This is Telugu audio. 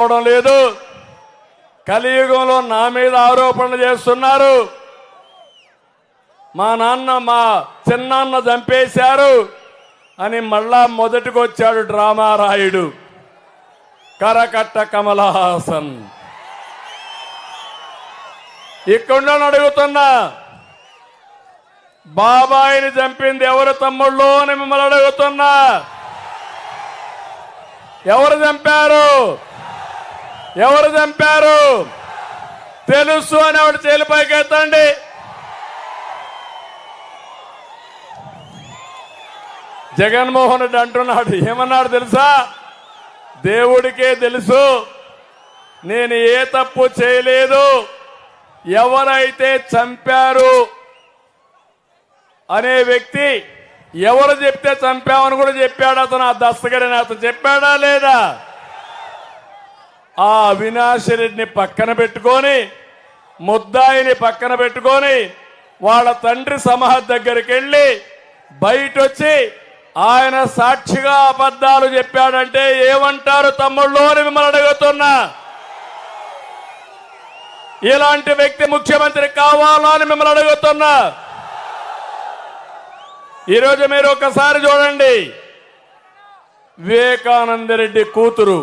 అవడం లేదు. కలియుగంలో నా మీద ఆరోపణలు చేస్తున్నారు. మా నాన్న మా చిన్నాన్న చంపేశారు అని మళ్ళా మొదటికొచ్చాడు డ్రామా రాయుడు. కరకట్ట కమలహాసన్. ఇక్కడ అడుగుతున్నా బాబాయిని చంపింది ఎవరు తమ్ముళ్ళు అని మిమ్మల్ని అడుగుతున్నా. ఎవరు చంపారు? ఎవరు చంపారు? తెలుసు అని ఆవిడ చేలిపైకి ఎత్తండి జగన్మోహన్ రెడ్డి అంటున్నాడు ఏమన్నాడు తెలుసా? దేవుడికే తెలుసు నేను ఏ తప్పు చేయలేదు ఎవరైతే చంపారు అనే వ్యక్తి ఎవరు చెప్తే చంపామని కూడా చెప్పాడు అతను ఆ దస్తగడిని అతను చెప్పాడా లేదా? ఆ అవినాష్ రెడ్డిని పక్కన పెట్టుకొని ముద్దాయిని పక్కన పెట్టుకొని వాళ్ళ తండ్రి సమాధి దగ్గరికి వెళ్ళి బయట వచ్చి ఆయన సాక్షిగా అబద్ధాలు చెప్పాడంటే ఏమంటారు తమ్ముళ్ళు అని మిమ్మల్ని అడుగుతున్నా. ఇలాంటి వ్యక్తి ముఖ్యమంత్రి కావాలా అని మిమ్మల్ని అడుగుతున్నా. ఈరోజు మీరు ఒకసారి చూడండి. వివేకానంద రెడ్డి కూతురు.